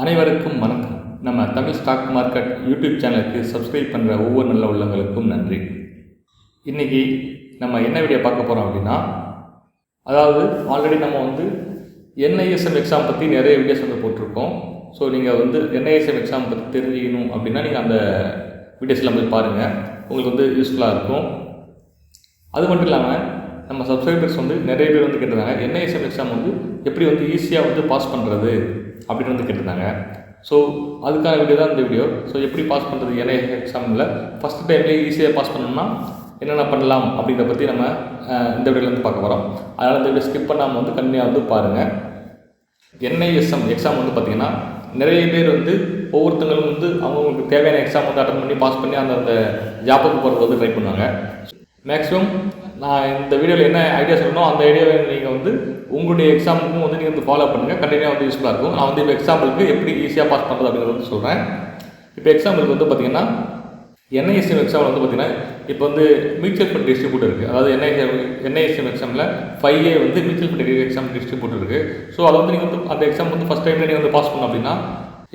அனைவருக்கும் வணக்கம். நம்ம தமிழ் ஸ்டாக் மார்க்கெட் யூடியூப் சேனலுக்கு சப்ஸ்கிரைப் பண்ணுற ஒவ்வொரு நல்ல உள்ளங்களுக்கும் நன்றி. இன்றைக்கி நம்ம என்ன வீடியோ பார்க்க போகிறோம் அப்படின்னா அதாவது ஆல்ரெடி நம்ம வந்து என்ஐஎஸ்எம் எக்ஸாம் பற்றி நிறைய வீடியோஸ் வந்து போட்டிருக்கோம். ஸோ நீங்கள் வந்து என்ஐஎஸ்எம் எக்ஸாம் பற்றி தெரிஞ்சுக்கணும் அப்படின்னா நீங்கள் அந்த வீடியோஸ்லாம் போய் பாருங்கள் உங்களுக்கு வந்து யூஸ்ஃபுல்லாக இருக்கும். அது மட்டும் இல்லாமல் நம்ம சப்ஸ்கிரைபர்ஸ் வந்து நிறைய பேர் வந்து கேட்டிருந்தாங்க என்ஐஎஸ்எம் எக்ஸாம் வந்து எப்படி வந்து ஈஸியாக வந்து பாஸ் பண்ணுறது அப்படின்னு வந்து கேட்டிருந்தாங்க. ஸோ அதுக்கான வீடியோ தான் இந்த வீடியோ ஸோ எப்படி பாஸ் பண்ணுறது என்ஐஎஸ் எக்ஸாமில் ஃபஸ்ட் டைம்லேயே ஈஸியாக பாஸ் பண்ணணும்னா என்னென்ன பண்ணலாம் அப்படிங்கிறத பற்றி நம்ம இந்த வீடியோலேருந்து பார்க்க போகிறோம் அதனால் இந்த வீடியோ ஸ்கிப் பண்ணாமல் வந்து கண்டினியாக வந்து பாருங்கள் என்ஐஎஸ்எம் எக்ஸாம் வந்து பார்த்திங்கன்னா நிறைய பேர் வந்து ஒவ்வொருத்தங்களும் வந்து அவங்களுக்கு தேவையான எக்ஸாம் வந்து அட்டன் பண்ணி பாஸ் பண்ணி அந்த அந்த ஜாப்புக்கு போகிறது வந்து ட்ரை பண்ணுவாங்க. மேக்ஸிமம் நான் இந்த வீடியோவில் என்ன ஐடியா சொல்லணும் அந்த ஐடியாவை நீங்கள் வந்து உங்களுடைய எக்ஸாமுக்கும் வந்து நீங்கள் வந்து ஃபாலோ பண்ணுங்கள் கண்டினியூ வந்து யூஸ்ஃபுல்லாக இருக்கும். நான் வந்து இப்போ எக்ஸாம்பிளுக்கு எப்படி ஈஸியாக பாஸ் பண்ணுறது அப்படிங்கிறது வந்து சொல்கிறேன் இப்போ எக்ஸாம்பிளுக்கு வந்து பார்த்தீங்கன்னா என்ஐஎஸ்எம் எக்ஸாமில் வந்து பார்த்தீங்கன்னா இப்போ வந்து மியூச்சுவல் ஃபண்ட் டிஸ்ட்ரிபியூட்டர் இருக்குது அதாவது என்ஐஎஸ்எம் என்ஐஎஸ்எம் எக்ஸாமில் ஃபைவ் ஏ வந்து மியூச்சுவல் ஃபண்ட் எக்ஸாம் டிஸ்ட்ரிபியூட்டர் இருக்குது ஸோ அதை வந்து நீங்கள் வந்து அந்த எக்ஸாம் வந்து ஃபஸ்ட் டைமில் நீங்கள் வந்து பாஸ் பண்ணோம் அப்படின்னா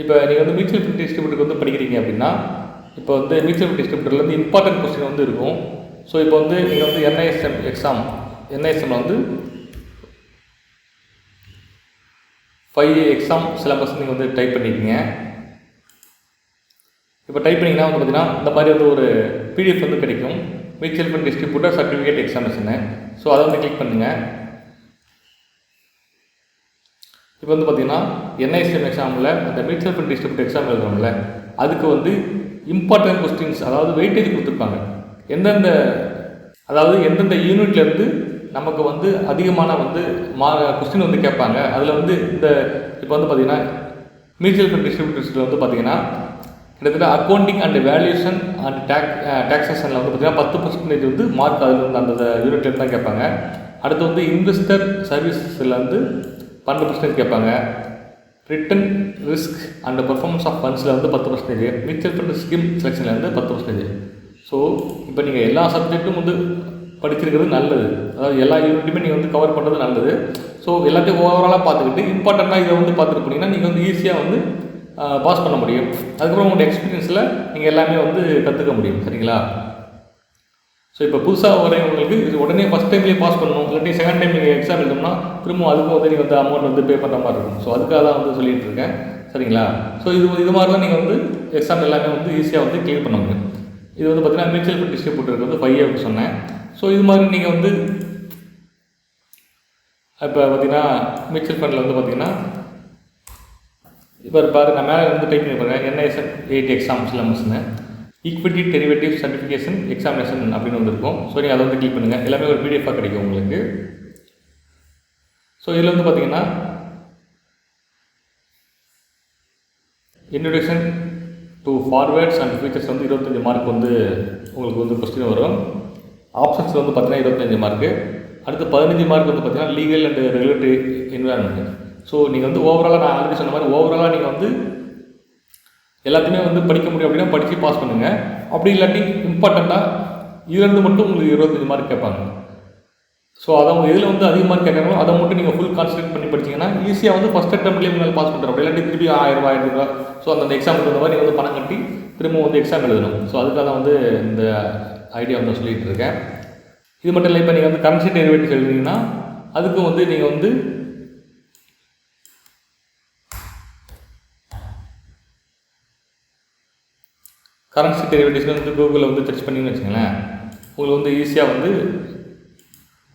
இப்போ நீங்கள் வந்து மியூச்சுவல் ஃபண்ட் டிஸ்ட்ரிபியூட்டருக்கு வந்து படிக்கிறீங்க அப்படின்னா இப்போ வந்து மியூச்சுவல் ஃபண்ட் டிஸ்ட்ரிபியூட்டர்லேருந்து இம்பார்ட்டன்ட் கொஸ்டின் வந்து இருக்கும். ஸோ இப்போ வந்து நீங்கள் வந்து என்ஐஎஸ்எம் எக்ஸாம் என்ஐஎஸ்எம்மில் வந்து ஃபைவ் எக்ஸாம் சிலபஸ் நீங்கள் வந்து டைப் பண்ணிக்கிங்க இப்போ டைப் பண்ணிங்கன்னா வந்து பார்த்தீங்கன்னா இந்த மாதிரி வந்து ஒரு பிடிஎஃப் வந்து கிடைக்கும். மியூச்சுவல் ஃபண்ட் டிஸ்ட்ரிபியூட்டர் சர்டிஃபிகேட் எக்ஸாமினேஷனு ஸோ அதை வந்து கிளிக் பண்ணுங்கள் இப்போ வந்து பார்த்தீங்கன்னா என்ஐசிஎம் எக்ஸாமில் அந்த மியூச்சுவல் ஃபண்ட் டிஸ்ட்ரிபியூட் எக்ஸாம் எழுதுறோம்ல அதுக்கு வந்து இம்பார்ட்டன்ட் கொஸ்டின்ஸ் அதாவது வெயிட்டேஜ் கொடுத்துருப்பாங்க. எந்தெந்த அதாவது எந்தெந்த யூனிட்லேருந்து நமக்கு வந்து அதிகமான வந்து மா கொஸ்டின் வந்து கேட்பாங்க. அதில் வந்து இந்த இப்போ வந்து பார்த்தீங்கன்னா மியூச்சுவல் ஃபண்ட் டிஸ்ட்ரிபியூட்டர்ஸில் வந்து பார்த்தீங்கன்னா கிட்டத்தட்ட accounting and valuation and tax டேக்ஸேஷனில் வந்து பார்த்தீங்கன்னா பத்து பர்சன்டேஜ் வந்து மார்க் அதில் வந்து அந்த யூனிட்லேருந்து தான் கேட்பாங்க. அடுத்து வந்து இன்வெஸ்டர் சர்வீசஸில் வந்து பன்னெண்டு பர்சன்டேஜ் கேட்பாங்க. Return risk and performance of ஃபண்ட்ஸில் வந்து பத்து பர்சன்டேஜ் மியூச்சுவல் ஃபண்ட் ஸ்கீம் செலெக்ஷனில் வந்து பத்து பர்சன்டேஜ் ஸோ இப்போ நீங்கள் எல்லா சப்ஜெக்ட்டும் வந்து படிச்சிருக்கிறது நல்லது. அதாவது எல்லா யூனிட்டுமே நீங்கள் வந்து கவர் பண்ணுறது நல்லது. ஸோ எல்லாத்தையும் ஓவராலாக பார்த்துக்கிட்டு இம்பார்ட்டண்ட்டாக இதை வந்து பார்த்துட்டு போனீங்கன்னா நீங்கள் வந்து ஈஸியாக வந்து பாஸ் பண்ண முடியும். அதுக்கப்புறம் உங்களோட எக்ஸ்பீரியன்ஸில் நீங்கள் எல்லாமே வந்து கற்றுக்க முடியும். சரிங்களா? ஸோ இப்போ புதுசாக வரவங்களுக்கு இது உடனே ஃபஸ்ட் டைம்லேயே பாஸ் பண்ணணும். இல்லாட்டி செகண்ட் டைம் நீங்கள் எக்ஸாம் எழுதணும்னா திரும்ப அதுக்கும் வந்து நீங்கள் வந்து அமௌண்ட் வந்து பே பண்ணுற மாதிரி இருக்கும். ஸோ அதுக்காக தான் வந்து சொல்லிகிட்டு இருக்கேன். சரிங்களா? ஸோ இது இது மாதிரி தான் நீங்கள் வந்து எக்ஸாம் எல்லாமே வந்து ஈஸியாக வந்து கிளியர் பண்ண முடியும். இது வந்து பார்த்தீங்கன்னா மியூச்சுவல் ஃபண்ட் டிஸ்ட்ரிபியூட்டருக்கு வந்து ஃபைவ் அப்படின்னு சொன்னேன். ஸோ இது மாதிரி நீங்கள் வந்து இப்போ பார்த்தீங்கன்னா மியூச்சுவல் ஃபண்டில் வந்து பார்த்தீங்கன்னா இப்போ பாரு நான் மேலே வந்து டைப் பண்ணி பாருங்கள் என்ஐஎஸ்என் எயிட் எக்ஸாம் சிலபஸ்னு ஈக்விட்டி டெரிவேட்டிவ் சர்டிஃபிகேஷன் எக்ஸாமினேஷன் அப்படின்னு வந்திருக்கும் ஸோ நீங்கள் அதை வந்து கிளிக் பண்ணுங்கள் எல்லாமே ஒரு பிடிஎஃபாக கிடைக்கும் உங்களுக்கு. ஸோ இதில் வந்து பார்த்தீங்கன்னா introduction to forwards and futures வந்து இருபத்தஞ்சி மார்க் வந்து உங்களுக்கு வந்து கொஸ்டின் வரும். ஆப்ஷன்ஸ் வந்து பார்த்தீங்கன்னா இருபத்தஞ்சி மார்க்கு அடுத்து பதினஞ்சு மார்க் வந்து பார்த்தீங்கன்னா legal and regulatory environment so நீங்கள் வந்து ஓவராலாக நான் ஆல்ரெடி சொன்ன மாதிரி ஓவராலாக நீங்கள் வந்து எல்லாத்தையுமே வந்து படிக்க முடியும் அப்படின்னா படித்து பாஸ் பண்ணுங்கள் அப்படி இல்லாட்டி இம்பார்ட்டண்ட்டாக இதுலேருந்து மட்டும் உங்களுக்கு இருபத்தஞ்சி மார்க் கேட்பாங்க. ஸோ அதை அவங்க எதில் வந்து அதிக மார்க் கேட்குறாங்களோ அதை மட்டும் நீங்கள் ஃபுல் கான்சன்ட்ரேட் பண்ணி படிச்சிங்கன்னா ஈஸியாக வந்து ஃபஸ்ட் அட்டம்ப்ட்லேயே உங்களால் பாஸ் பண்ணுறோம் இல்லாட்டி திருப்பி ஆயிரம் ரூபாய் ஆயிரம் ரூபாய். ஸோ அந்த எக்ஸாமுக்கு தகுந்த மாதிரி நீங்கள் வந்து பணம் கட்டி திரும்ப வந்து எக்ஸாம் எழுதணும். ஸோ அதுக்காக தான் வந்து இந்த ஐடியா வந்து சொல்லிகிட்டு இருக்கேன். இது மட்டும் இல்லை இப்போ நீங்கள் வந்து கரன்சி டெரிவேட்டிவ் எழுதுனீங்கன்னா அதுக்கும் வந்து நீங்கள் வந்து கரன்சி டெரிவேட்டிவ்ஸ் வந்து கூகுளில் வந்து சர்ச் பண்ணிங்கன்னு வச்சுங்களேன் உங்களுக்கு வந்து ஈஸியாக வந்து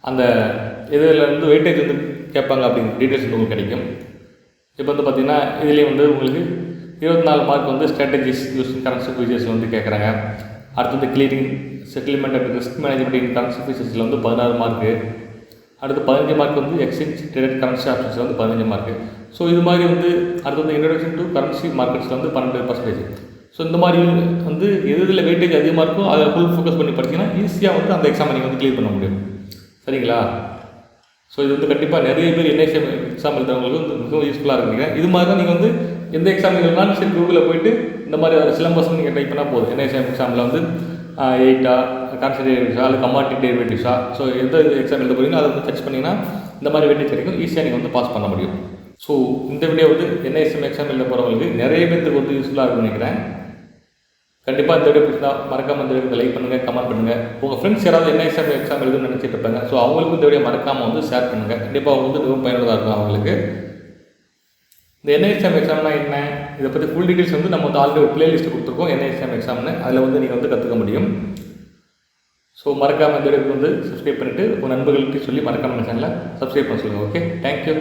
அந்த இதில் வந்து வெயிட்டேஜ் வந்து கேட்பாங்க அப்படிங்கிற டீட்டெயில்ஸ் உங்களுக்கு கிடைக்கும். இப்போ வந்து பார்த்தீங்கன்னா இதுலேயும் வந்து உங்களுக்கு இருபத்தி நாலு மார்க் வந்து ஸ்ட்ராட்டஜிஸ் யூஸ் கரன்சி ஃபீச்சர்ஸ் வந்து கேட்குறாங்க அடுத்தது clearing settlement and risk management in currency ஃபீச்சர்ஸில் வந்து பதினாறு மார்க்கு அடுத்து பதினஞ்சு மார்க் வந்து எக்ஸ்சேஞ்ச் ட்ரேடட் கரன்சி ஆப்ஷன்ஸில் வந்து பதினஞ்சு மார்க்கு ஸோ இது மாதிரி வந்து அடுத்தது இன்ட்ரடக்ஷன் டு கரன்சி மார்க்கெட்ஸில் வந்து பன்னெண்டு பர்சன்டேஜ் ஸோ இந்த மாதிரி வந்து எது இதில் வெயிட்டேஜ் அதிகமாக இருக்கோ அதை ஃபுல் ஃபோக்கஸ் பண்ணி படிச்சிங்கன்னா ஈஸியாக வந்து அந்த எக்ஸாமை நீங்கள் வந்து கிளியர் பண்ண முடியும். சரிங்களா? ஸோ இது வந்து கண்டிப்பாக நிறைய பேர் என்ஐசிஎம் எக்ஸாம் எழுதுறவங்களுக்கு வந்து மிகவும் யூஸ்ஃபுல்லாக இருக்குங்க இது மாதிரி தான் நீங்கள் வந்து எந்த எக்ஸாம் எழுதினாலும் சரி கூகுளில் போயிட்டு இந்த மாதிரி சிலம்பஸ் நீங்கள் டைப் பண்ணால் போதும். என்ஐசிஎம் எக்ஸாமில் வந்து எயிட்டா கான்சன்ட்ரேட்டிவ்ஸா இல்லை கமாட்டி டேரிவேட்டிவ்ஸா ஸோ எந்த எக்ஸாம் எழுத போகிறீங்களோ அதை வந்து சர்ச் பண்ணிங்கன்னா இந்த மாதிரி வெயிட்டேஜ் கிடைக்கும். ஈஸியாக நீங்கள் வந்து பாஸ் பண்ண முடியும். ஸோ இந்த வீடியோ வந்து என்ஐஎஸ்எம் எக்ஸாம் எழுத போகிறவங்களுக்கு நிறைய பேருக்கு வந்து யூஸ்ஃபுல்லாக இருக்கும்னு நினைக்கிறேன். கண்டிப்பாக இந்த வீடியோ பிடிச்சா மறக்காம இந்த வீடியோ லைக் பண்ணுங்கள் கமெண்ட் பண்ணுங்கள் உங்கள் ஃப்ரெண்ட்ஸ் யாராவது என்ன எக்ஸாம் எழுதுன்னு நினச்சிட்டு இருப்பாங்க. ஸோ அவங்களுக்கும் இந்த வீடியோ மறக்காமல் வந்து ஷேர் பண்ணுங்கள் கண்டிப்பாக அவங்க வந்து ரொம்ப பயனுள்ளதாக இருக்கும் அவங்களுக்கு. இந்த என்ஐஎஸ்எம் எக்ஸாம்னா என்ன? இதை பற்றி ஃபுல் டீட்டெயில்ஸ் வந்து நம்ம வந்து ஆல்ரெடி ஒரு பிளேலிஸ்ட் கொடுத்துருக்கோம். என்ஐஎஸ்எம் எக்ஸாம்னு அதில் வந்து நீங்கள் வந்து கற்றுக்க முடியும். ஸோ மறக்காமல் இந்த வீடியோக்கு வந்து சப்ஸ்கிரைப் பண்ணிவிட்டு உங்கள் நண்பர்களுக்கு சொல்லி மறக்காமல் சேனலை சப்ஸ்கிரைப் பண்ண சொல்லுங்கள் ஓகே தேங்க்யூ